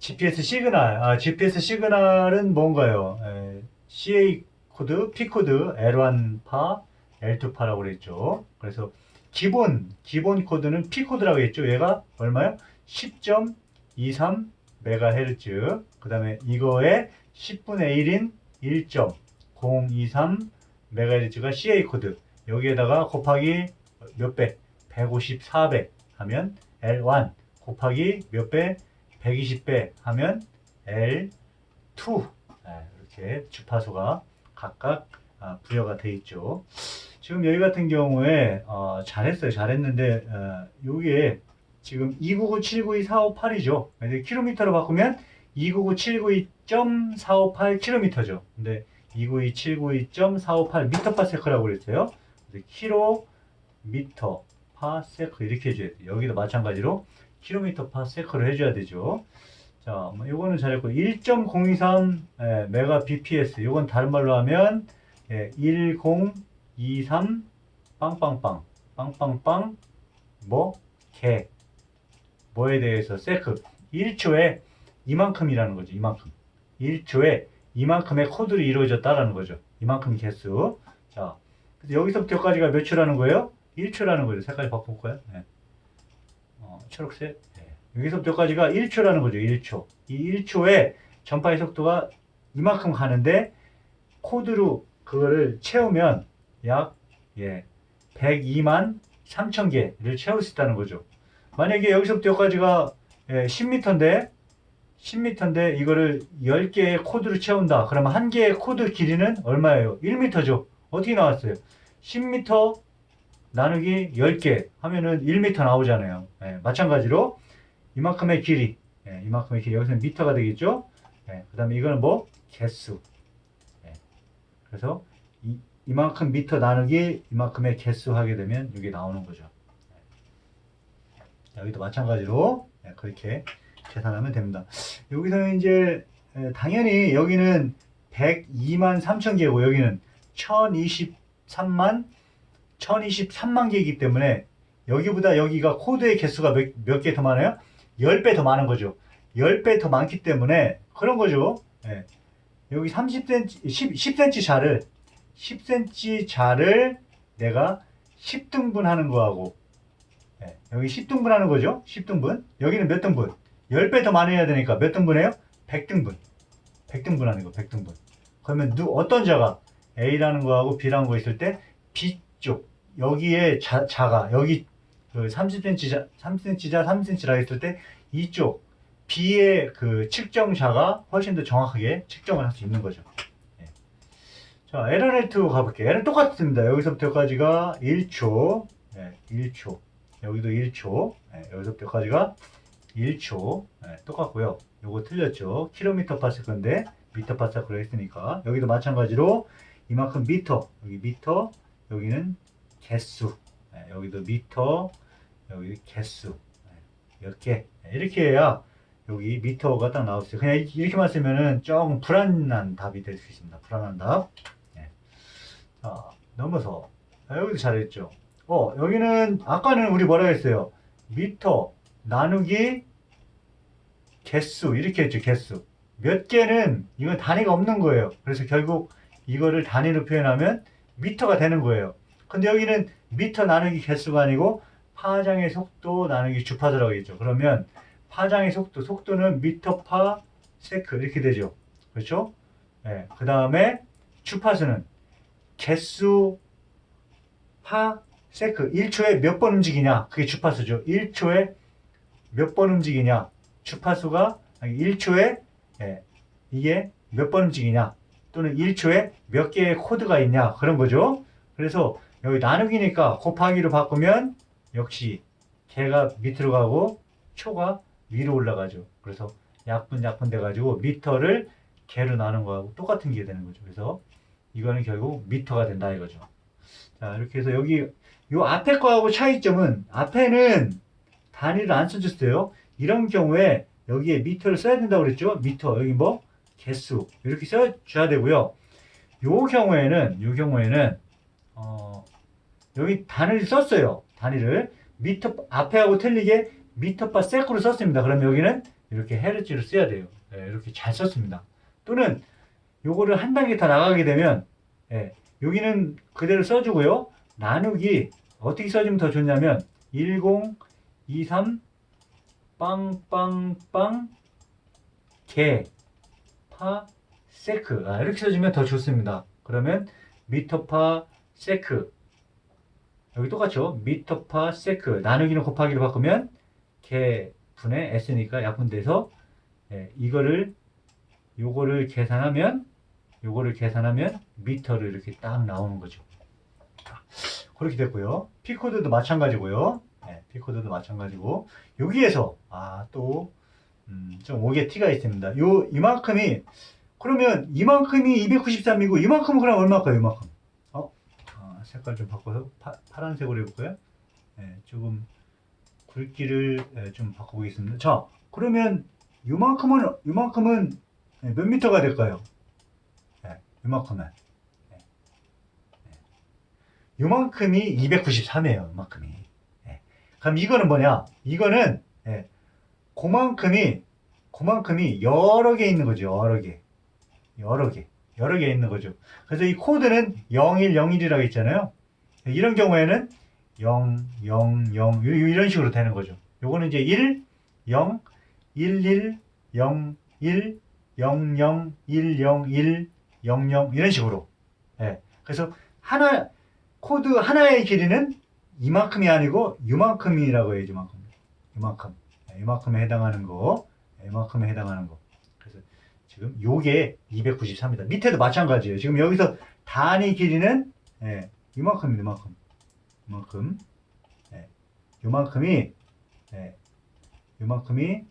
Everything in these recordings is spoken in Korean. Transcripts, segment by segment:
GPS 시그널, 아, GPS 시그널은 뭔가요? 에, CA 코드, P 코드, L1파, L2파라고 그랬죠. 그래서 기본, 기본 코드는 P 코드라고 했죠. 얘가 얼마요? 10.23 메가헤르츠. 그 다음에 이거의 10분의 1인 1.023 메가헤르츠가 CA 코드. 여기에다가 곱하기 몇 배? 154배 하면 L1 곱하기 몇 배? 120배 하면 L2 네, 이렇게 주파수가 각각 아, 부여가 돼 있죠. 지금 여기 같은 경우에 어, 잘했어요. 잘했는데 어, 요게 지금 299-792-458이죠. 근데 킬로미터로 바꾸면 299-792.458km죠. 근데 292-792.458 미터 파세크라고 그랬어요. 그래서 킬로 미터 파세크 이렇게 해줘야 돼요. 여기도 마찬가지로 킬로미터 파세크를 해줘야 되죠. 자, 뭐 요거는 잘했고 1.023 예, 메가 bps. 요건 다른 말로 하면 예, 1023 빵빵빵 빵빵빵 뭐 개. 뭐에 대해서 세크 1초에 이만큼이라는 거죠. 이만큼. 1초에 이만큼의 코드로 이루어졌다라는 거죠. 이만큼 개수. 자, 그래서 여기서부터 여기까지가 몇 초라는 거예요? 1초라는 거죠. 색깔 바꿔볼까요? 네. 어, 초록색. 네. 여기서부터 여기까지가 1초라는 거죠. 1초. 이 1초에 전파의 속도가 이만큼 가는데 코드로 그거를 채우면 약 예, 102만 3천 개를 채울 수 있다는 거죠. 만약에 여기서부터 여기까지가 예, 10m인데 10m인데 이거를 10개의 코드로 채운다. 그러면 한 개의 코드 길이는 얼마예요? 1m죠. 어떻게 나왔어요? 10m 나누기 10개 하면은 1m 나오잖아요. 예, 마찬가지로 이만큼의 길이, 예, 이만큼의 길이 여기서는 미터가 되겠죠. 예, 그 다음에 이거는 뭐 개수. 예, 그래서 이, 이만큼 미터 나누기 이만큼의 개수 하게 되면 이게 나오는 거죠. 예. 여기도 마찬가지로 예, 그렇게 계산하면 됩니다. 여기서는 이제 예, 당연히 여기는 102만 3천 개고 여기는 1023만 1023만 개이기 때문에 여기보다 여기가 코드의 개수가 몇 개 더 많아요? 10배 더 많은 거죠. 10배 더 많기 때문에 그런 거죠. 예. 여기 30cm, 10, 10cm 자를 10cm 자를 내가 10등분 하는 거하고 예, 여기 10등분 하는 거죠. 10등분. 여기는 몇 등분? 10배 더 많이 해야 되니까 몇 등분해요? 100등분. 100등분 하는 거, 100등분. 그러면 누, 어떤 자가 A라는 거하고 B라는 거 있을 때 B쪽 여기에 자, 자가 여기 그 30cm 자, 3cm 자, 3cm라 했을 때 이쪽 B의 그 측정자가 훨씬 더 정확하게 측정을 할 수 있는 거죠. 예. 자, 에러네트 가볼게요. 얘는 똑같습니다. 여기서부터 여기까지가 1초, 예, 1초. 여기도 1초, 예, 여기서부터 여기까지가 1초. 예, 똑같고요. 요거 틀렸죠. 킬로미터 파세컨데 미터 파세컨로 했으니까 여기도 마찬가지로 이만큼 미터, 여기 미터, 여기는 개수, 예, 여기도 미터, 여기 개수 예, 이렇게 예, 이렇게 해야 여기 미터가 딱 나왔어요. 그냥 이렇게만 쓰면은 조금 불안한 답이 될 수 있습니다. 불안한 답. 예. 자 넘어서 아, 여기도 잘했죠. 어 여기는 아까는 우리 뭐라 했어요? 미터 나누기 개수 이렇게 했죠. 개수 몇 개는 이건 단위가 없는 거예요. 그래서 결국 이거를 단위로 표현하면 미터가 되는 거예요. 근데 여기는 미터 나누기 개수가 아니고 파장의 속도 나누기 주파수라고 했죠. 그러면 파장의 속도, 속도는 미터 파 세크 이렇게 되죠. 그렇죠? 예. 그 다음에 주파수는 개수 파 세크 1초에 몇 번 움직이냐 그게 주파수죠. 1초에 몇 번 움직이냐 주파수가 아니, 1초에 예, 이게 몇 번 움직이냐 또는 1초에 몇 개의 코드가 있냐 그런 거죠. 그래서 여기 나누기니까 곱하기로 바꾸면 역시 개가 밑으로 가고 초가 위로 올라가죠. 그래서 약분 약분 돼가지고 미터를 개로 나눈 거하고 똑같은 게 되는 거죠. 그래서 이거는 결국 미터가 된다 이거죠. 자 이렇게 해서 여기 요 앞에 거하고 차이점은 앞에는 단위를 안 써줬어요. 이런 경우에 여기에 미터를 써야 된다고 그랬죠. 미터 여기 뭐 개수 이렇게 써줘야 되고요. 요 경우에는 요 경우에는 어, 여기 단위를 썼어요. 단위를 미터 앞에하고 틀리게 미터 파 세크로 썼습니다. 그럼 여기는 이렇게 헤르츠를 써야 돼요. 예, 이렇게 잘 썼습니다. 또는 요거를 한 단계 더 나가게 되면 예, 여기는 그대로 써주고요. 나누기 어떻게 써주면 더 좋냐면 10, 23, 빵빵빵, 개, 파, 세크 아, 이렇게 써주면 더 좋습니다. 그러면 미터파 세크 여기 똑같죠? 미터파 세크 나누기는 곱하기로 바꾸면 개 분의 s니까 약분돼서 예, 이거를 요거를 계산하면 요거를 계산하면 미터를 이렇게 딱 나오는 거죠. 자, 그렇게 됐고요. 피코드도 마찬가지고요. 네, 피코드도 마찬가지고 여기에서 아또좀 오게 티가 있습니다. 요 이만큼이 그러면 이만큼이 293이고 이만큼은 그럼 얼마일까요? 이만큼. 색깔 좀 바꿔서 파, 파란색으로 해볼까요? 네, 조금 굵기를 예, 좀 바꿔보겠습니다. 자, 그러면 이만큼은 이만큼은 예, 몇 미터가 될까요? 예, 이만큼은 예, 예. 이만큼이 293이에요. 이만큼이. 예. 그럼 이거는 뭐냐? 이거는 예, 그만큼이 그만큼이 여러 개 있는 거죠. 여러 개, 여러 개, 여러 개 있는 거죠. 그래서 이 코드는 0101이라고 있잖아요. 이런 경우에는 0, 0, 0 이런 식으로 되는 거죠. 요거는 이제 1, 0, 1, 1, 0, 1, 0, 0, 1, 0, 1, 0, 0 이런 식으로. 예. 그래서 하나 코드 하나의 길이는 이만큼이 아니고 이만큼이라고 해요. 이만큼. 이만큼. 예, 이만큼에 해당하는 거. 예, 이만큼에 해당하는 거. 지금 요게 293이다. 밑에도 마찬가지예요. 지금 여기서 단위 길이는 예, 이만큼입니다. 이만큼. 이만큼. 예, 요만큼이 예, 요만큼이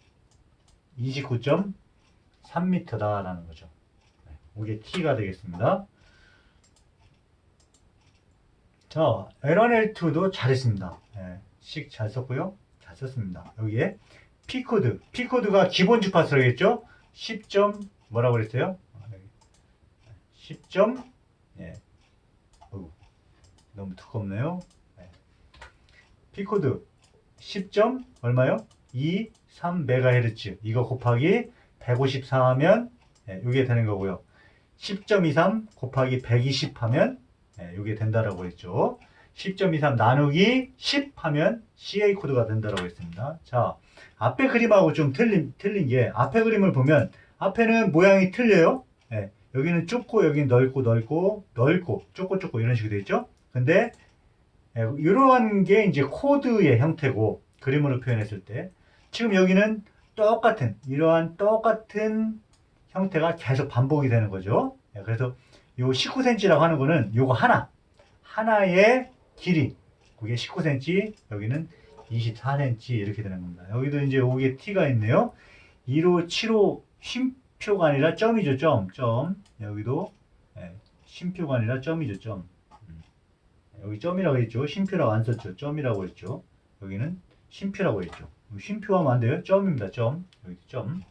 29.3m다라는 거죠. 네, 이게 t가 되겠습니다. 자, L1L2도 잘했습니다. 예, 식 잘 썼고요. 잘 썼습니다. 여기에 P코드. P코드가 기본 주파수라겠죠? 10점, 뭐라고 그랬어요? 아, 여기. 10점, 예. 어우, 너무 두껍네요. 예. P코드 10점, 얼마요? 2, 3MHz. 이거 곱하기 154 하면, 예, 이게 되는 거고요. 10.23 곱하기 120 하면, 예, 이게 된다라고 했죠. 10.23 나누기 10 하면 CA 코드가 된다라고 했습니다. 자, 앞에 그림하고 좀 틀린, 틀린 게, 앞에 그림을 보면, 앞에는 모양이 틀려요. 예, 여기는 좁고, 여기는 넓고, 넓고, 넓고, 좁고, 좁고, 이런 식으로 되어 있죠. 근데, 예, 이러한 게 이제 코드의 형태고, 그림으로 표현했을 때, 지금 여기는 똑같은, 이러한 똑같은 형태가 계속 반복이 되는 거죠. 예, 그래서 요 19cm라고 하는 거는 요거 하나, 하나의 길이, 그게 19cm, 여기는 24cm 이렇게 되는 겁니다. 여기도 이제 여기에 t가 있네요. 2로 7호 쉼표가 아니라 점이죠, 점, 점. 여기도 예, 쉼표가 아니라 점이죠, 점. 음. 여기 점이라고 했죠. 쉼표라고 안 썼죠. 점이라고 했죠. 여기는 쉼표라고 했죠. 쉼표 하면 안 돼요. 점입니다, 점. 여기 점.